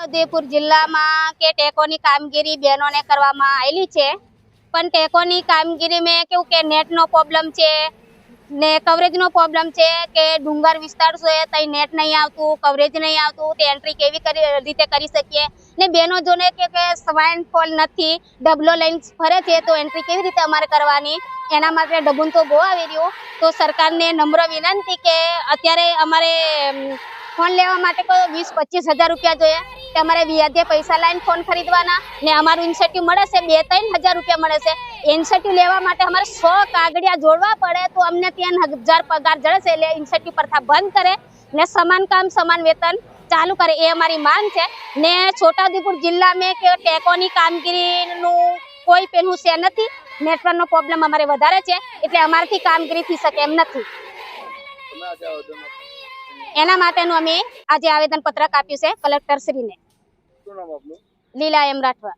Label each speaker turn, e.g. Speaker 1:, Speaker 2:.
Speaker 1: ઉદયપુર જિલ્લામાં કે ટેકોની કામગીરી બહેનોને કરવામાં આવેલી છે. પણ ટેકોની કામગીરી મેં કેવું કે નેટનો પ્રોબ્લેમ છે ને કવરેજનો પ્રોબ્લેમ છે કે ડુંગર વિસ્તાર છે ત્યાં નેટ નહીં આવતું કવરેજ નહીં આવતું તે એન્ટ્રી કેવી કરી રીતે કરી શકીએ? ને બહેનો જોને કે સ્વાઇન ફોલ નથી ડબલો લાઈન ફરે છે તો એન્ટ્રી કેવી રીતે અમારે કરવાની? એના માટે ડબુન તો બહુ આવી રહ્યું. તો સરકારને નમ્ર વિનંતી કે અત્યારે અમારે અમ, ફોન લેવા માટે કોઈ વીસ, પચીસ હજાર રૂપિયા જોઈએ. કે અમારે વ્યાજે પૈસા લાવીને ફોન ખરીદવાના ને અમારું ઇન્સેન્ટિવ મળે છે, બે, ત્રણ હજાર રૂપિયા મળે છે. ઇન્સેન્ટિવ લેવા માટે અમારે સો કાગળિયા જોડવા પડે તો અમને ત્યાં હજાર પગાર જળે છે એટલે ઇન્સેન્ટિવ પ્રથા બંધ કરે ને સમાન કામ, સમાન વેતન ચાલુ કરે, એ અમારી માંગ છે. ને છોટાઉદેપુર જિલ્લામાં કે ટેકોની કામગીરીનું કોઈ પેલું છે નથી. નેટવર્કનો પ્રોબ્લેમ અમારે વધારે છે, એટલે અમારાથી કામગીરી થઈ શકે એમ નથી. એના માટેનું અમે આજે આવેદન પત્રક આપ્યું છે કલેક્ટર શ્રીને
Speaker 2: ને
Speaker 1: લીલા એમ રાઠવા.